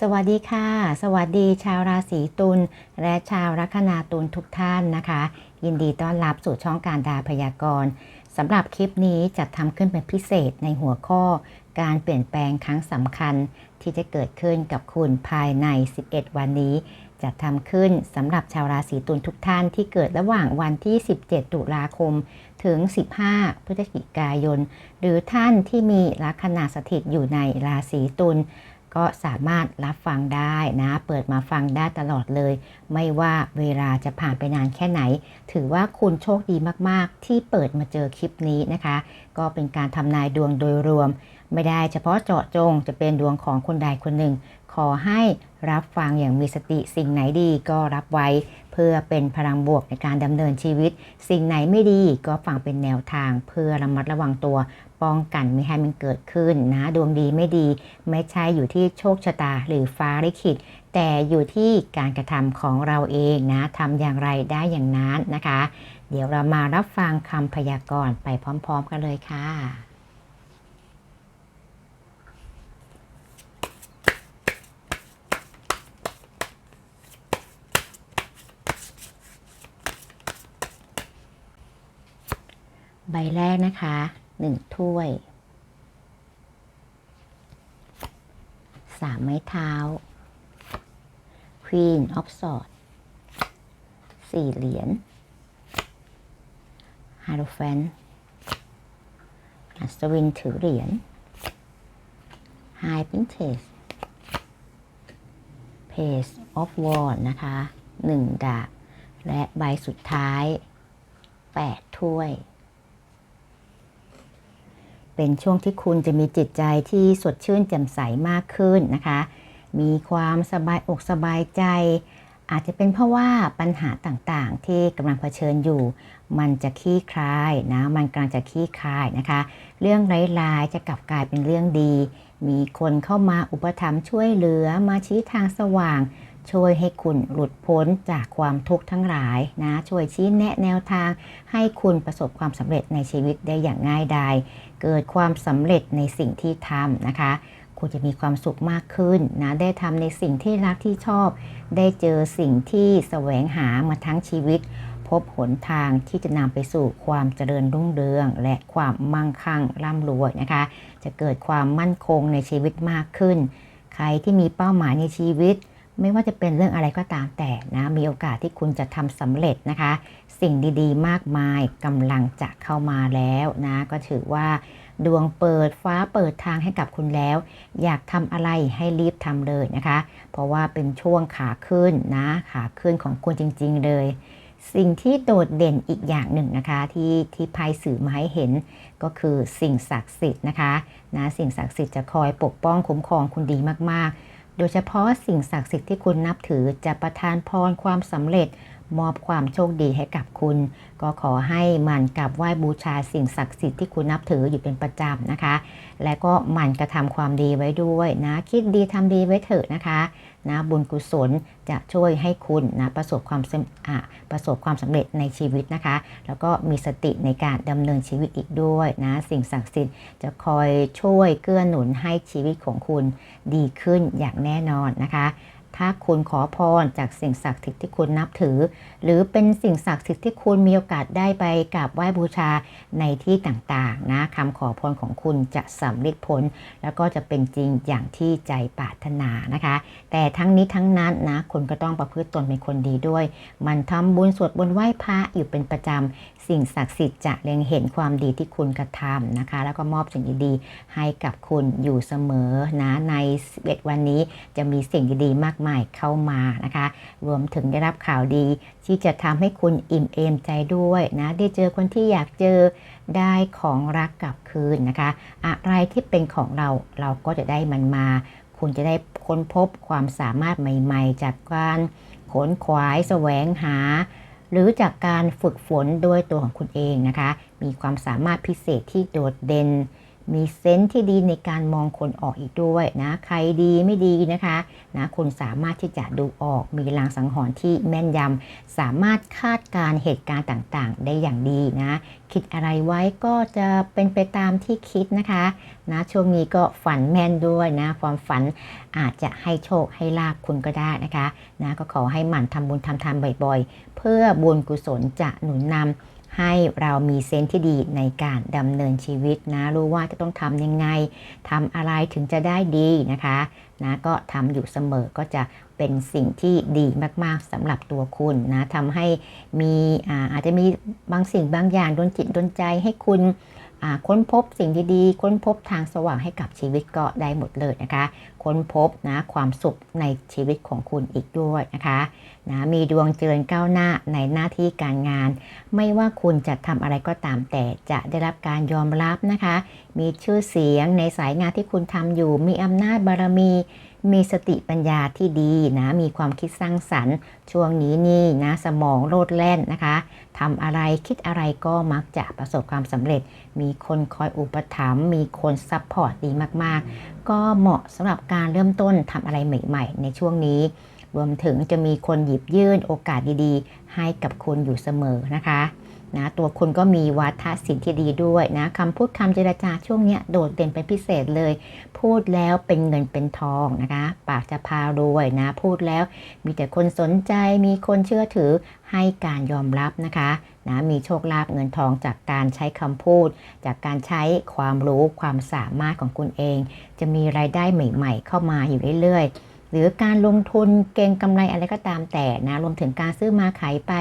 สวัสดีค่ะ สวัสดีชาวราศีตุลและชาวลัคนาตุลทุกท่านนะคะ ยินดีต้อนรับสู่ช่องการดาพยากรณ์สำหรับคลิปนี้จัดทำขึ้นเป็นพิเศษในหัวข้อ การเปลี่ยนแปลงครั้งสำคัญที่จะเกิดขึ้นกับคุณภายใน 11 วันนี้ จัดทำขึ้นสำหรับชาวราศีตุลทุกท่านที่เกิดระหว่างวันที่ 17 ตุลาคม ถึง 15 พฤศจิกายน หรือท่านที่มีลัคนาสถิตอยู่ในราศีตุล ก็สามารถรับฟังได้นะ เปิดมาฟังได้ตลอดเลย ไม่ว่าเวลาจะผ่านไปนานแค่ไหน ถือว่าคุณโชคดีมากๆ ที่เปิดมาเจอคลิปนี้นะคะ ก็เป็นการทำนายดวงโดยรวม ไม่ได้เฉพาะเจาะจงจะเป็นดวงของคนใดคนหนึ่ง ขอให้รับฟังอย่างมีสติสิ่งไหนดีก็รับไว้ เพื่อเป็นพลังบวกในการดำเนินชีวิต สิ่งไหนไม่ดีก็ฟังเป็นแนวทาง เพื่อระมัดระวังตัว ป้องกันไม่ให้มันเกิดขึ้นนะดวงดีไม่ดี ไม่ใช่อยู่ที่โชคชะตาหรือฟ้าลิขิตแต่อยู่ที่การกระทำของเราเองนะทำอย่างไรได้อย่างนั้นนะคะ เดี๋ยวเรามารับฟังคำพยากรณ์ไปพร้อม ๆ กันเลยค่ะ ใบแรกนะคะหนึ่งถ้วยสามไม้เท้า Queen of Swords สี่เหรียญ h a r o f a n อัศวินถือเหรียญ High Princess Page of w a r d นะคะหนึ่งดาบ และใบสุดท้ายแปดถ้วย เป็นช่วงที่คุณจะมีจิตใจที่สดชื่นแจ่มใสมากขึ้นนะคะ มีความสบายอกสบายใจ อาจจะเป็นเพราะว่าปัญหาต่างๆ ที่กำลังเผชิญอยู่ มันจะคลี่คลายนะ มันกำลังจะคลี่คลายนะคะ เรื่องร้ายๆจะกลับกลายเป็นเรื่องดี มีคนเข้ามาอุปถัมภ์ช่วยเหลือมาชี้ทางสว่าง ช่วยให้คุณหลุดพ้นจากความทุกข์ทั้งหลายนะ ช่วยชี้แนะแนวทาง ให้คุณประสบความสำเร็จในชีวิตได้อย่างง่ายดาย เกิดความสำเร็จในสิ่งที่ทำนะคะคุณจะมีความสุขมากขึ้นนะ ได้ทำในสิ่งที่รักที่ชอบ ได้เจอสิ่งที่แสวงหามาทั้งชีวิต พบหนทางที่จะนำไปสู่ความเจริญรุ่งเรือง และความมั่งคั่งร่ำรวยนะคะ จะเกิดความมั่นคงในชีวิตมากขึ้น ใครที่มีเป้าหมายในชีวิต ไม่ว่าจะเป็นเรื่องอะไรก็ตามแต่นะมีโอกาสที่คุณจะทำสำเร็จนะคะ สิ่งดีๆ มากมายกำลังจะเข้ามาแล้วนะก็ถือว่าดวงเปิดฟ้าเปิดทางให้กับคุณแล้ว อยากทำอะไรให้รีบทำเลยนะคะ เพราะว่าเป็นช่วงขาขึ้นนะขาขึ้นของคุณจริง ๆ เลย สิ่งที่โดดเด่นอีกอย่างหนึ่งนะคะที่ที่ไพ่สื่อมาให้เห็นก็คือสิ่งศักดิ์สิทธิ์นะคะนะสิ่งศักดิ์สิทธิ์จะคอยปกป้องคุ้มครองคุณดีมากๆ โดยเฉพาะสิ่งศักดิ์สิทธิ์ที่คุณนับถือจะประทานพรความสำเร็จ มอบความโชคดีให้กับคุณ ก็ขอให้หมันกราบไหว้บูชาสิ่งศักดิ์สิทธิ์ที่คุณนับถืออยู่เป็นประจำนะคะ และก็หมั่นกระทำความดีไว้ด้วยนะ คิดดีทำดีไว้เถอะนะคะนะบุญกุศลจะช่วยให้คุณนะประสบความสะประสบความสำเร็จในชีวิตนะคะ แล้วก็มีสติในการดำเนินชีวิตอีกด้วยนะสิ่งศักดิ์สิทธิ์จะคอยช่วยเกื้อหนุนให้ชีวิตของคุณดีขึ้นอย่างแน่นอนนะคะ ถ้าคุณขอพรจากสิ่งศักดิ์สิทธิ์ที่คุณนับถือ หรือเป็นสิ่งศักดิ์สิทธิ์ที่คุณมีโอกาสได้ไปกราบไหว้บูชาในที่ต่างๆนะคำขอพรของคุณจะสำเร็จผล แล้วก็จะเป็นจริงอย่างที่ใจปรารถนานะคะ แต่ทั้งนี้ทั้งนั้นนะคุณก็ต้องประพฤติตนเป็นคนดีด้วย มันทำบุญสวดบนต์ไหว้พระอยู่เป็นประจำสิ่งศักดิ์สิทธิ์จะเล็งเห็นความดีที่คุณกระทำนะคะ แล้วก็มอบสิ่งดีๆให้กับคุณอยู่เสมอนะใน11วันนี้จะมีสิ่งดีๆมากมายเข้ามานะคะ รวมถึงได้รับข่าวดี ที่จะทำให้คุณอิ่มเอมใจด้วยนะได้เจอคนที่อยากเจอได้ของรักกลับคืนนะคะ อะไรที่เป็นของเราเราก็จะได้มันมา คุณจะได้ค้นพบความสามารถใหม่ ๆ จากการขนขวายแสวงหา หรือจากการฝึกฝนด้วยตัวของคุณเองนะคะ มีความสามารถพิเศษที่โดดเด่น มีเซนส์ที่ดีในการมองคนออกอีกด้วยนะ ใครดีไม่ดีนะคะนะคุณสามารถที่จะดูออกมีลางสังหรณ์ที่แม่นยำ สามารถคาดการเหตุการณ์ต่างๆ ได้อย่างดีนะ คิดอะไรไว้ก็จะเป็นไปตามที่คิดนะคะนะช่วงนี้ก็ฝันแม่นด้วยนะ ความฝันอาจจะให้โชคให้ลาบคุณก็ได้นะคะนะก็ขอให้หมั่นทำบุญทำทานบ่อยๆ เพื่อบุญกุศลจะหนุนนำ ให้เรามีเซนที่ดีในการดำเนินชีวิตนะ รู้ว่าจะต้องทำยังไงทำอะไรถึงจะได้ดีนะคะนะก็ทำอยู่เสมอก็จะเป็นสิ่งที่ดีมากๆสำหรับตัวคุณนะทำให้มีอาอาจจะมีบางสิ่งบางอย่างดนจิตดนใจให้คุณค้นพบสิ่งดีๆ ค้นพบทางสว่างให้กับชีวิตก็ได้หมดเลยนะคะ ค้นพบนะความสุขในชีวิตของคุณอีกด้วยนะคะนะมีดวงเจริญก้าวหน้าในหน้าที่การงาน ไม่ว่าคุณจะทำอะไรก็ตามแต่จะได้รับการยอมรับนะคะ มีชื่อเสียงในสายงานที่คุณทำอยู่ มีอำนาจบารมี มีสติปัญญาที่ดีนะมีความคิดสร้างสรรค์ ช่วงนี้นี่นะสมองโลดแล่นนะคะทำอะไรคิดอะไรก็มักจะประสบความสำเร็จ มีคนคอยอุปถัมภ์มีคนซัพพอร์ตดีมากๆ ก็เหมาะสำหรับการเริ่มต้นทำอะไรใหม่ ๆ ในช่วงนี้ รวมถึงจะมีคนหยิบยื่นโอกาสดีๆ ให้กับคุณอยู่เสมอนะคะนะตัวคุณก็มีวาทศิลป์ที่ดีด้วยนะคำพูดคำเจรจาช่วงนี้โดดเด่นเป็นพิเศษเลย พูดแล้วเป็นเงินเป็นทองนะคะ ปากจะพารวยนะ พูดแล้วมีแต่คนสนใจมีคนเชื่อถือให้การยอมรับนะคะ นะมีโชคลาภเงินทองจากการใช้คำพูด จากการใช้ความรู้ความสามารถของคุณเอง จะมีรายได้ใหม่ ๆ เข้ามาอยู่เรื่อยๆหรือการลงทุนเก็งกำไรอะไรก็ตามแต่นะรวมถึงการซื้อมาขายไป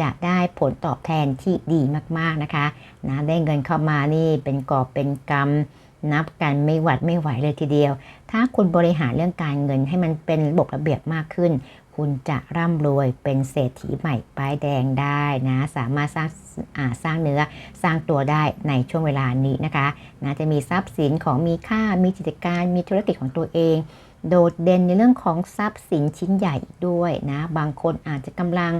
จะได้ผลตอบแทนที่ดีมากๆนะคะนะได้เงินเข้ามานี่เป็นกอบเป็นกำนับกันไม่หวัดไม่ไหวเลยทีเดียว ถ้าคุณบริหารเรื่องการเงินให้มันเป็นระบบระเบียบมากขึ้น คุณจะร่ำรวยเป็นเศรษฐีใหม่ป้ายแดงได้นะสามารถสร้างสร้างเนื้อสร้างตัวได้ในช่วงเวลานี้นะคะนะจะมีทรัพย์สินของมีค่ามีกิจการมีธุรกิจของตัวเอง โดดเด่นในเรื่องของทรัพย์สินชิ้นใหญ่ด้วยนะบางคนอาจจะกำลัง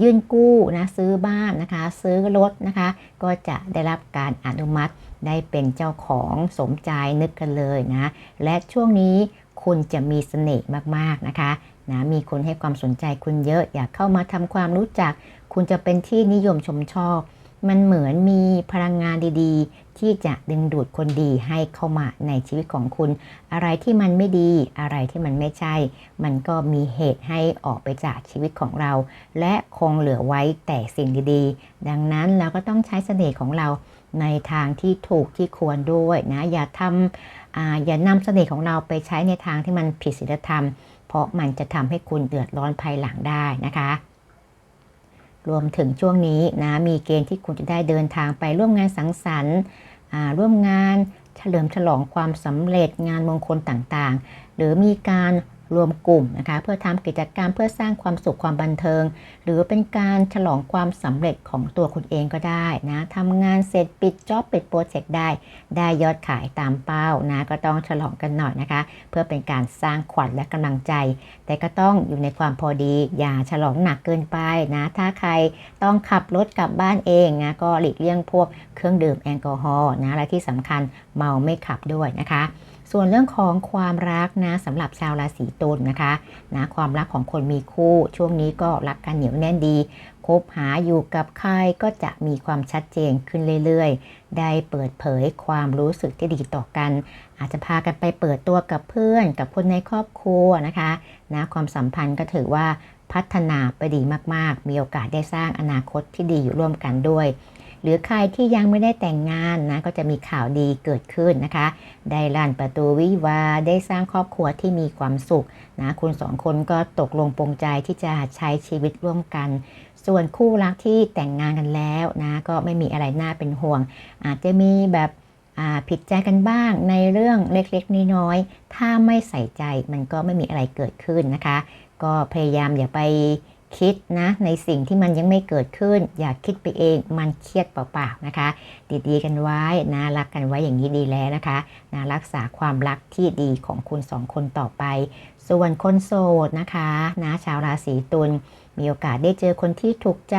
ยื่นกู้นะซื้อบ้านนะคะ ซื้อรถนะคะ ก็จะได้รับการอนุมัติได้เป็นเจ้าของสมใจนึกกันเลยนะ และช่วงนี้คุณจะมีเสน่ห์มากๆนะคะ นะมีคนให้ความสนใจคุณเยอะ อยากเข้ามาทำความรู้จัก คุณจะเป็นที่นิยมชมชอบ มันเหมือนมีพลังงานดีๆ ที่จะดึงดูดคนดีให้เข้ามาในชีวิตของคุณ อะไรที่มันไม่ดีอะไรที่มันไม่ใช่ มันก็มีเหตุให้ออกไปจากชีวิตของเรา และคงเหลือไว้แต่สิ่งดีๆ ดังนั้นเราก็ต้องใช้เสน่ห์ของเราในทางที่ถูกที่ควรด้วยนะอย่าทำออย่านำเสน่ห์ของเราไปใช้ในทางที่มันผิดศีลธรรม เพราะมันจะทำให้คุณเดือดร้อนภายหลังได้นะคะ รวมถึงช่วงนี้นะมีเกณฑ์ที่คุณจะได้เดินทางไปร่วมงานสังสรรค์ร่วมงานเฉลิมฉลองความสำเร็จงานมงคลต่างๆ หรือมีการ รวมกลุ่มนะคะ เพื่อทำกิจกรรมเพื่อสร้างความสุขความบันเทิง หรือเป็นการฉลองความสำเร็จของตัวคุณเองก็ได้นะทำงานเสร็จปิดจ็อบปิดโปรเจกต์ได้ ได้ยอดขายตามเป้านะก็ต้องฉลองกันหน่อยนะคะ เพื่อเป็นการสร้างขวัญและกำลังใจ แต่ก็ต้องอยู่ในความพอดี อย่าฉลองหนักเกินไปนะถ้าใครต้องขับรถกลับบ้านเองนะก็หลีกเลี่ยงพวกเครื่องดื่มแอลกอฮอล์นะและที่สำคัญเมาไม่ขับด้วยนะคะ ส่วนเรื่องของความรักนะสำหรับชาวราศีตุลนะคะนะความรักของคนมีคู่ช่วงนี้ก็รักกันเหนียวแน่นดีคบหาอยู่กับใครก็จะมีความชัดเจนขึ้นเรื่อยๆ ได้เปิดเผยความรู้สึกที่ดีต่อกัน อาจจะพากันไปเปิดตัวกับเพื่อนกับคนในครอบครัวนะคะนะความสัมพันธ์ก็ถือว่าพัฒนาไปดีมากๆ มีโอกาสได้สร้างอนาคตที่ดีอยู่ร่วมกันด้วย หรือใครที่ยังไม่ได้แต่งงานนะก็จะมีข่าวดีเกิดขึ้นนะคะ ได้ลั่นประตูวิวาได้สร้างครอบครัวที่มีความสุขนะคุณสองคนก็ตกลงปรงใจที่จะใช้ชีวิตร่วมกัน ส่วนคู่รักที่แต่งงานกันแล้วนะก็ไม่มีอะไรน่าเป็นห่วง อาจจะมีแบบผิดใจกันบ้างในเรื่องเล็กๆน้อยๆถ้าไม่ใส่ใจมันก็ไม่มีอะไรเกิดขึ้นนะคะ ก็พยายามอย่าไป คิดนะ ในสิ่งที่มันยังไม่เกิดขึ้น อย่าคิดไปเองมันเครียดเปล่าๆนะคะ ดีๆกันไว้นะรักกันไว้อย่างนี้ดีแล้วนะคะนะรักษาความรักที่ดีของคุณสองคนต่อไป ส่วนคนโสดนะคะนะชาวราศีตุลมีโอกาสได้เจอคนที่ถูกใจ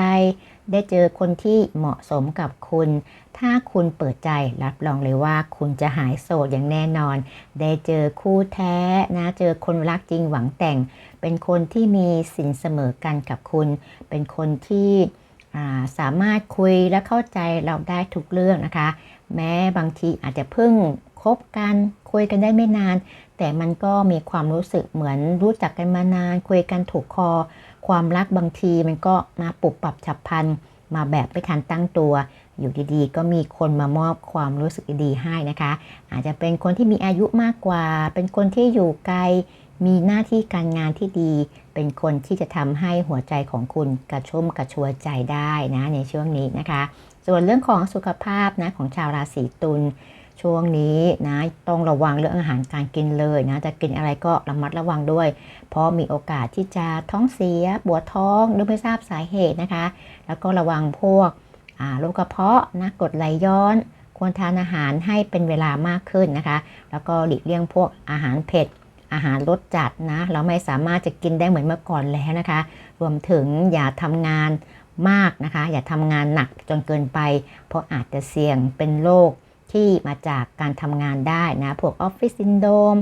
ได้เจอคนที่เหมาะสมกับคุณ ถ้าคุณเปิดใจรับรองเลยว่าคุณจะหายโสดอย่างแน่นอน ได้เจอคู่แท้นะ เจอคนรักจริงหวังแต่ง เป็นคนที่มีสินเสมอกันกับคุณ เป็นคนที่าสามารถคุยและเข้าใจเราได้ทุกเรื่องนะคะ แม้บางทีอาจจะเพิ่งคบกันคุยกันได้ไม่นาน แต่มันก็มีความรู้สึกเหมือนรู้จักกันมานาน คุยกันถูกคอ ความรักบางทีมันก็มาปรับปรับฉับพลัน มาแบบไม่ทันตั้งตัว อยู่ดีๆ ก็มีคนมามอบความรู้สึกดีๆให้นะคะ อาจจะเป็นคนที่มีอายุมากกว่า เป็นคนที่อยู่ไกล มีหน้าที่การงานที่ดี เป็นคนที่จะทำให้หัวใจของคุณกระชุ่มกระชวยใจได้นะในช่วงนี้นะคะ ส่วนเรื่องของสุขภาพนะของชาวราศีตุล ช่วงนี้นะต้องระวังเรื่องอาหารการกินเลยนะจะกินอะไรก็ระมัดระวังด้วย เพราะมีโอกาสที่จะท้องเสียปวดท้องโดยไม่ทราบสาเหตุนะคะ แล้วก็ระวังพวกโรคกระเพาะนะกดไหลย้อน ควรทานอาหารให้เป็นเวลามากขึ้นนะคะ แล้วก็หลีกเลี่ยงพวกอาหารเผ็ดอาหารรสจัดนะเราไม่สามารถจะกินได้เหมือนเมื่อก่อนแล้วนะคะ รวมถึงอย่าทำงานมากนะคะ อย่าทำงานหนักจนเกินไป เพราะอาจจะเสี่ยงเป็นโรค ที่มาจากการทำงานได้นะพวกออฟฟิศซินโดม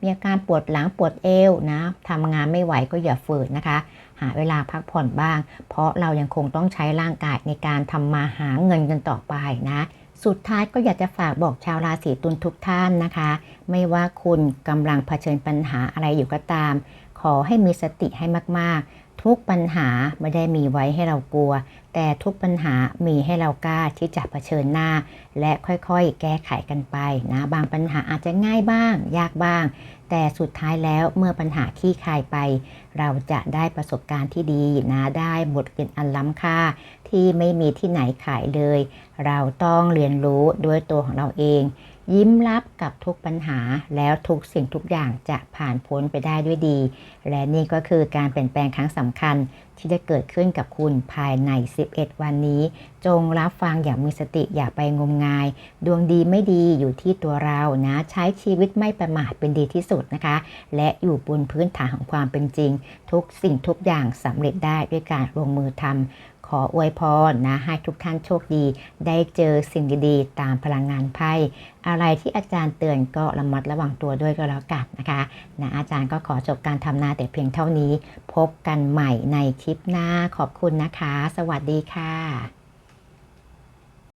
มีอาการปวดหลังปวดเอวนะทำงานไม่ไหวก็อย่าฝืนนะคะ หาเวลาพักผ่อนบ้าง เพราะเรายังคงต้องใช้ร่างกายในการทำมาหาเงินกันต่อไปนะสุดท้ายก็อยากจะฝากบอกชาวราศีตุลทุกท่านนะคะ ไม่ว่าคุณกำลังเผชิญปัญหาอะไรอยู่ก็ตาม ขอให้มีสติให้มากๆ ทุกปัญหาไม่ได้มีไว้ให้เรากลัว แต่ทุกปัญหามีให้เรากล้าที่จะเผชิญหน้า และค่อยๆ แก้ไขกันไปนะบางปัญหาอาจจะง่ายบ้าง ยากบ้าง แต่สุดท้ายแล้วเมื่อปัญหาขี้คายไป เราจะได้ประสบการณ์ที่ดีนะได้บทเรียนอันล้ำค่า ที่ไม่มีที่ไหนขายเลย เราต้องเรียนรู้ด้วยตัวของเราเอง ยิ้มรับกับทุกปัญหาแล้วทุกสิ่งทุกอย่างจะผ่านพ้นไปได้ด้วยดี และนี่ก็คือการเปลี่ยนแปลงครั้งสำคัญที่จะเกิดขึ้นกับคุณภายใน 11 วันนี้ จงรับฟังอย่างมีสติอย่าไปงมงาย ดวงดีไม่ดีอยู่ที่ตัวเรานะ ใช้ชีวิตไม่ประมาทเป็นดีที่สุดนะคะ และอยู่บนพื้นฐานของความเป็นจริง ทุกสิ่งทุกอย่างสำเร็จได้ด้วยการลงมือทำ ขออวยพรนะให้ทุกท่านโชคดี ได้เจอสิ่งดีๆ ตามพลังงานไพ่อะไรที่อาจารย์เตือนก็ระมัดระวังตัวด้วยก็แล้วกันนะคะนะอาจารย์ก็ขอจบการทำนาแต่เพียงเท่านี้ พบกันใหม่ในคลิปหน้าขอบคุณนะคะ สวัสดีค่ะ